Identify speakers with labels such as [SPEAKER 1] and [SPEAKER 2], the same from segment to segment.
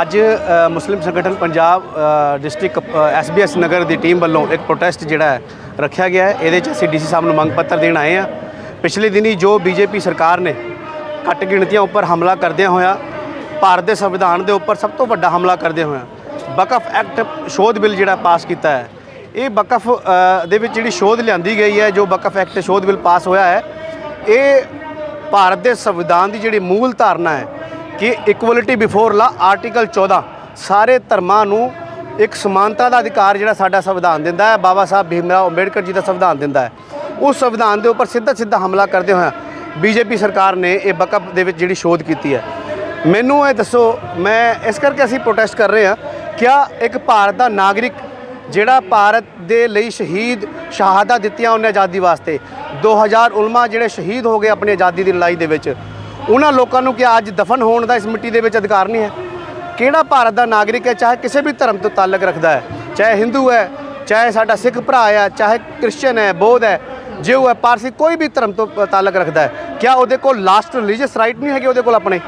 [SPEAKER 1] ਅੱਜ ਮੁਸਲਿਮ ਸੰਗਠਨ ਪੰਜਾਬ ਅ, ਡਿਸਟ੍ਰਿਕਟ ਐਸਬੀਐਸ ਨਗਰ ਦੀ ਟੀਮ ਵੱਲੋਂ ਇੱਕ ਪ੍ਰੋਟੈਸਟ ਜਿਹੜਾ ਹੈ ਰੱਖਿਆ ਗਿਆ ਹੈ। ਇਹਦੇ 'ਚ ਅਸੀਂ ਡੀਸੀ ਸਾਹਿਬ ਨੂੰ ਮੰਗ ਪੱਤਰ ਦੇਣ ਆਏ ਹਾਂ। ਪਿਛਲੇ ਦਿਨੀ ਜੋ ਬੀਜੇਪੀ ਸਰਕਾਰ ਨੇ ਘੱਟ ਗਿਣਤੀਆਂ ਉੱਪਰ ਹਮਲਾ ਕਰਦਿਆਂ ਹੋਇਆ ਭਾਰਤ ਦੇ ਸੰਵਿਧਾਨ ਦੇ ਉੱਪਰ ਸਭ ਤੋਂ ਵੱਡਾ ਹਮਲਾ ਕਰਦਿਆਂ ਹੋਇਆ ਬਕਫ ਐਕਟ ਸ਼ੋਧ ਬਿੱਲ ਜਿਹੜਾ ਪਾਸ ਕੀਤਾ ਹੈ। ਇਹ ਬਕਫ ਦੇ ਵਿੱਚ ਜਿਹੜੀ ਸ਼ੋਧ ਲਿਆਂਦੀ ਗਈ ਹੈ ਜੋ ਬਕਫ ਐਕਟ ਸ਼ੋਧ ਬਿੱਲ ਪਾਸ ਹੋਇਆ ਹੈ ਇਹ ਭਾਰਤ ਦੇ ਸੰਵਿਧਾਨ ਦੀ ਜਿਹੜੀ ਮੂਲ ਧਾਰਨਾ ਹੈ ਕਿ ਇਕੁਅਲਿਟੀ ਬਿਫੋਰ ਲਾ ਆਰਟੀਕਲ 14 ਸਾਰੇ ਧਰਮਾਂ ਨੂੰ ਇੱਕ ਸਮਾਨਤਾ ਦਾ ਅਧਿਕਾਰ ਜਿਹੜਾ ਸਾਡਾ ਸੰਵਿਧਾਨ ਦਿੰਦਾ ਹੈ, ਬਾਬਾ ਸਾਹਿਬ ਭੀਮਰਾਓ ਅੰਬੇਡਕਰ ਜੀ ਦਾ ਸੰਵਿਧਾਨ ਦਿੰਦਾ ਹੈ। ਉਸ ਸੰਵਿਧਾਨ ਦੇ ਉੱਪਰ ਸਿੱਧਾ ਸਿੱਧਾ ਹਮਲਾ ਕਰਦੇ ਹੋਇਆ ਬੀਜੇਪੀ ਸਰਕਾਰ ਨੇ ਇਹ ਬਕਅਪ ਦੇ ਵਿੱਚ ਜਿਹੜੀ ਸ਼ੋਧ ਕੀਤੀ ਹੈ। ਮੈਨੂੰ ਇਹ ਦੱਸੋ, ਮੈਂ ਇਸ ਕਰਕੇ ਅਸੀਂ ਪ੍ਰੋਟੈਸਟ ਕਰ ਰਹੇ ਹਾਂ, ਕਿਆ ਇੱਕ ਭਾਰਤ ਦਾ ਨਾਗਰਿਕ ਜਿਹੜਾ ਭਾਰਤ ਦੇ ਲਈ ਸ਼ਹੀਦ ਸ਼ਹਾਦਤ ਦਿੱਤੀਆਂ ਉਹਨੇ ਆਜ਼ਾਦੀ ਵਾਸਤੇ 2000 ਉਲਮਾ ਜਿਹੜੇ ਸ਼ਹੀਦ ਹੋ ਗਏ ਆਪਣੀ ਆਜ਼ਾਦੀ ਦੀ ਲੜਾਈ ਦੇ ਵਿੱਚ ਉਹਨਾਂ ਲੋਕਾਂ ਨੂੰ ਕਿ ਅੱਜ ਦਫਨ ਹੋਣ ਦਾ ਇਸ ਮਿੱਟੀ ਦੇ ਵਿੱਚ ਅਧਿਕਾਰ ਨਹੀਂ ਹੈ। ਕਿਹੜਾ ਭਾਰਤ ਦਾ ਨਾਗਰਿਕ ਹੈ, ਚਾਹੇ ਕਿਸੇ ਵੀ ਧਰਮ ਤੋਂ ਤਾਲੁਕ ਰੱਖਦਾ ਹੈ, ਚਾਹੇ ਹਿੰਦੂ ਹੈ, ਚਾਹੇ ਸਾਡਾ ਸਿੱਖ ਭਰਾ ਹੈ, ਚਾਹੇ ਕ੍ਰਿਸਚੀਅਨ ਹੈ, ਬੌਧ ਹੈ, ਜੇ ਉਹ ਹੈ ਪਾਰਸੀ ਕੋਈ ਵੀ ਧਰਮ ਤੋਂ ਤਾਲੁਕ ਰੱਖਦਾ ਹੈ, ਕਿਆ ਉਹਦੇ ਕੋਲ ਲਾਸਟ ਰਿਲੀਜੀਅਸ ਰਾਈਟ ਨਹੀਂ ਹੈਗੇ ਉਹਦੇ ਕੋਲ ਆਪਣੇ?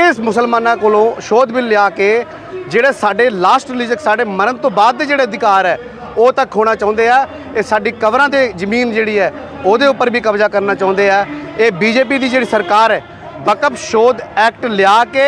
[SPEAKER 1] ਇਸ ਮੁਸਲਮਾਨਾਂ ਕੋਲੋਂ ਸ਼ੋਧ ਬਿੱਲ ਲਿਆ ਕੇ ਜਿਹੜੇ ਸਾਡੇ ਲਾਸਟ ਰਿਲੀਜੀਅਸ ਸਾਡੇ ਮਰਨ ਤੋਂ ਬਾਅਦ ਦੇ ਜਿਹੜੇ ਅਧਿਕਾਰ ਹੈ, ਉਹ ਤੱਕ ਹੋਣਾ ਚਾਹੁੰਦੇ ਆ। ਇਹ ਸਾਡੀ ਕਬਰਾਂ ਤੇ ਜ਼ਮੀਨ ਜਿਹੜੀ ਹੈ, ਉਹਦੇ ਉੱਪਰ ਵੀ ਕਬਜ਼ਾ ਕਰਨਾ ਚਾਹੁੰਦੇ ਆ। ਇਹ ਬੀਜੇਪੀ ਦੀ ਜਿਹੜੀ ਸਰਕਾਰ ਹੈ ਵਕਫ ਸ਼ੋਧ ਐਕਟ ਲਿਆ ਕੇ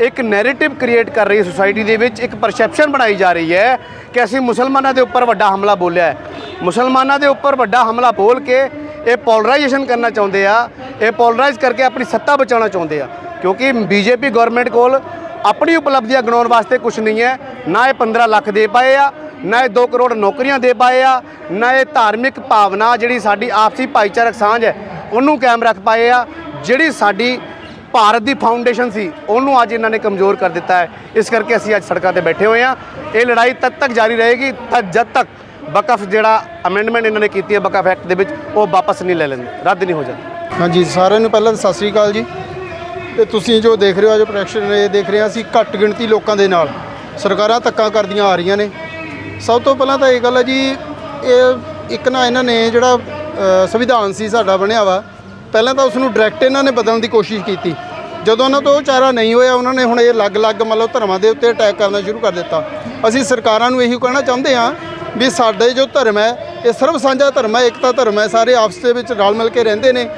[SPEAKER 1] ਇੱਕ ਨੈਰੇਟਿਵ ਕ੍ਰੀਏਟ ਕਰ ਰਹੀ ਹੈ ਸੋਸਾਇਟੀ ਦੇ ਵਿੱਚ, ਇੱਕ ਪਰਸੈਪਸ਼ਨ ਬਣਾਈ ਜਾ ਰਹੀ ਹੈ ਕਿ ਅਸੀਂ ਮੁਸਲਮਾਨਾਂ ਦੇ ਉੱਪਰ ਵੱਡਾ ਹਮਲਾ ਬੋਲਿਆ ਹੈ। ਮੁਸਲਮਾਨਾਂ ਦੇ ਉੱਪਰ ਵੱਡਾ ਹਮਲਾ ਬੋਲ ਕੇ ਇਹ ਪੋਲਰਾਈਜੇਸ਼ਨ ਕਰਨਾ ਚਾਹੁੰਦੇ ਆ, ਇਹ ਪੋਲਰਾਈਜ਼ ਕਰਕੇ ਆਪਣੀ ਸੱਤਾ ਬਚਾਉਣਾ ਚਾਹੁੰਦੇ ਆ। ਕਿਉਂਕਿ ਬੀਜੇਪੀ ਗਵਰਨਮੈਂਟ ਕੋਲ ਆਪਣੀ ਉਪਲਬਧੀਆਂ ਗਣਾਉਣ ਵਾਸਤੇ ਕੁਝ ਨਹੀਂ ਹੈ। ਨਾ ਇਹ 15 ਲੱਖ ਦੇ ਪਾਏ ਆ, ਨਾ ਇਹ 2 ਕਰੋੜ ਨੌਕਰੀਆਂ ਦੇ ਪਾਏ ਆ, ਨਾ ਇਹ ਧਾਰਮਿਕ ਭਾਵਨਾ ਜਿਹੜੀ ਸਾਡੀ ਆਪਸੀ ਭਾਈਚਾਰਕ ਸਾਂਝ ਹੈ ਉਹਨੂੰ ਕਾਇਮ ਰੱਖ ਪਾਏ ਆ, ਜਿਹੜੀ ਸਾਡੀ ਭਾਰਤ ਦੀ ਫਾਊਂਡੇਸ਼ਨ ਸੀ, ਉਹਨੂੰ ਅੱਜ ਇਹਨਾਂ ਨੇ ਕਮਜ਼ੋਰ ਕਰ ਦਿੱਤਾ ਹੈ। ਇਸ ਕਰਕੇ ਅਸੀਂ ਅੱਜ ਸੜਕਾਂ ਤੇ ਬੈਠੇ ਹੋਏ ਆ। ਇਹ ਲੜਾਈ ਤਦ ਤੱਕ ਜਾਰੀ ਰਹੇਗੀ, ਤਦ ਜਦ ਤੱਕ ਬਕਫ ਜਿਹੜਾ ਅਮੈਂਡਮੈਂਟ ਇਹਨਾਂ ਨੇ ਕੀਤੀ ਹੈ ਬਕਫ ਐਕਟ ਦੇ ਵਿੱਚ, ਉਹ ਵਾਪਸ ਨਹੀਂ ਲੈ ਲੈਂਦੇ। ਰੱਦ ਨਹੀਂ ਹੋ ਜਾਂਦੀ।
[SPEAKER 2] ਹਾਂਜੀ, ਸਾਰਿਆਂ ਨੂੰ ਪਹਿਲਾਂ ਤਾਂ ਸਤਿ ਸ੍ਰੀ ਅਕਾਲ ਜੀ। ਤੇ ਤੁਸੀਂ ਜੋ ਦੇਖ ਰਹੇ ਹੋ, ਜੋ ਪ੍ਰੋਡਕਸ਼ਨ ਇਹ ਦੇਖ ਰਹੇ ਹਾਂ, ਅਸੀਂ ਘੱਟ ਗਿਣਤੀ ਲੋਕਾਂ ਦੇ ਨਾਲ। ਸਰਕਾਰਾਂ ਧੱਕਾ ਕਰਦੀਆਂ ਆ ਰਹੀਆਂ ਨੇ। ਸਭ ਤੋਂ ਪਹਿਲਾਂ ਤਾਂ ਇਹ ਗੱਲ ਹੈ ਜੀ, ਇਹ ਇੱਕ ਨਾ ਇਹਨਾਂ ਨੇ ਜਿਹੜਾ ਸੰਵਿਧਾਨ ਸੀ ਸਾਡਾ ਬਣਿਆ ਵਾ। ਪਹਿਲਾਂ ਤਾਂ ਉਸ ਨੂੰ ਡਾਇਰੈਕਟ ਇਹਨਾਂ ਨੇ ਬਦਲਣ ਦੀ ਕੋਸ਼ਿਸ਼ ਕੀਤੀ। ਜਦੋਂ ਉਹਨਾਂ ਤੋਂ ਉਹ ਚਾਰਾ ਨਹੀਂ ਹੋਇਆ, ਉਹਨਾਂ ਨੇ ਹੁਣ ਇਹ ਅਲੱਗ-ਅਲੱਗ ਮਤਲਬ ਧਰਮਾਂ ਦੇ ਉੱਤੇ ਅਟੈਕ ਕਰਨਾ ਸ਼ੁਰੂ ਕਰ ਦਿੱਤਾ। ਅਸੀਂ ਸਰਕਾਰਾਂ ਨੂੰ ਇਹੀ ਕਹਿਣਾ ਚਾਹੁੰਦੇ ਹਾਂ ਵੀ ਸਾਡੇ ਜੋ ਧਰਮ ਹੈ, ਇਹ ਸਰਬ ਸਾਂਝਾ ਧਰਮ ਹੈ, ਏਕਤਾ ਧਰਮ ਹੈ। ਸਾਰੇ ਆਪਸ ਦੇ ਵਿੱਚ ਰਲ ਮਿਲ ਕੇ ਰਹਿੰਦੇ ਨੇ।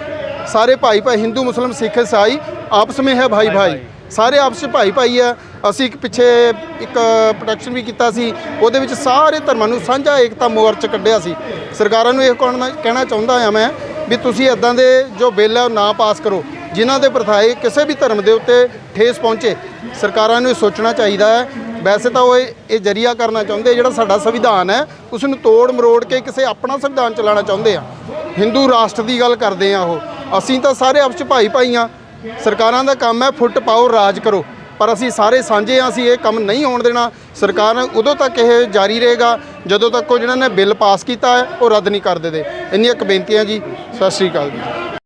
[SPEAKER 2] ਸਾਰੇ ਭਾਈ ਭਾਈ ਹਿੰਦੂ, ਮੁਸਲਮ, ਸਿੱਖ, ਇਸਾਈ ਆਪਸ ਵਿੱਚ ਹੈ ਭਾਈ ਭਾਈ ਸਾਰੇ ਆਪਸ ਵਿੱਚ ਭਾਈ ਭਾਈ ਆ। ਅਸੀਂ ਇੱਕ ਪਿੱਛੇ ਇੱਕ ਪ੍ਰੋਟੈਕਸ਼ਨ ਵੀ ਕੀਤਾ ਸੀ। ਉਹਦੇ ਵਿੱਚ ਸਾਰੇ ਧਰਮਾਂ ਨੂੰ ਸਾਂਝਾ ਏਕਤਾ ਮੋਰਚ ਕੱਢਿਆ ਸੀ। ਸਰਕਾਰਾਂ ਨੂੰ ਇਹ ਕਹਿਣਾ ਕਹਿਣਾ ਚਾਹੁੰਦਾ ਹਾਂ ਮੈਂ ਵੀ ਤੁਸੀਂ ਇਦਾਂ ਦੇ ਜੋ ਬਿੱਲ ਹੈ ਉਹ ਨਾ ਪਾਸ ਕਰੋ। ਜਿਨ੍ਹਾਂ ਦੇ ਪ੍ਰਥਾਏ ਕਿਸੇ ਵੀ ਧਰਮ ਦੇ ਉੱਤੇ ਠੇਸ ਪਹੁੰਚੇ, ਸਰਕਾਰਾਂ ਨੂੰ ਇਹ ਸੋਚਣਾ ਚਾਹੀਦਾ ਹੈ। ਵੈਸੇ ਤਾਂ ਉਹ ਇਹ ਜਰੀਆ ਕਰਨਾ ਚਾਹੁੰਦੇ ਜਿਹੜਾ ਸਾਡਾ ਸੰਵਿਧਾਨ ਹੈ, ਉਸ ਨੂੰ ਤੋੜ ਮਰੋੜ ਕੇ ਕਿਸੇ ਆਪਣਾ ਸੰਵਿਧਾਨ ਚਲਾਉਣਾ ਚਾਹੁੰਦੇ ਆ। ਹਿੰਦੂ ਰਾਸ਼ਟਰ ਦੀ ਗੱਲ ਕਰਦੇ ਆ ਉਹ। ਅਸੀਂ ਤਾਂ ਸਾਰੇ ਆਪਸ ਚ ਭਾਈ ਭਾਈ ਆ। ਸਰਕਾਰਾਂ ਦਾ ਕੰਮ ਹੈ ਫੁੱਟ ਪਾਓ ਰਾਜ ਕਰੋ। ਪਰ ਅਸੀਂ ਸਾਰੇ ਸਾਂਝੇ ਆ ਅਸੀਂ ਇਹ ਕੰਮ ਨਹੀਂ ਹੋਣ ਦੇਣਾ। ਸਰਕਾਰ ਉਦੋਂ ਤੱਕ ਇਹ ਜਾਰੀ ਰਹੇਗਾ, ਜਦੋਂ ਤੱਕ ਉਹ ਜਿਹਨਾਂ ਨੇ ਬਿੱਲ ਪਾਸ ਕੀਤਾ ਹੈ, ਉਹ ਰੱਦ ਨਹੀਂ ਕਰ ਦੇਦੇ। ਇੰਨੀਆਂ ਕੁ ਬੇਨਤੀਆਂ ਜੀ। ਸਤਿ ਸ੍ਰੀ ਅਕਾਲ ਜੀ।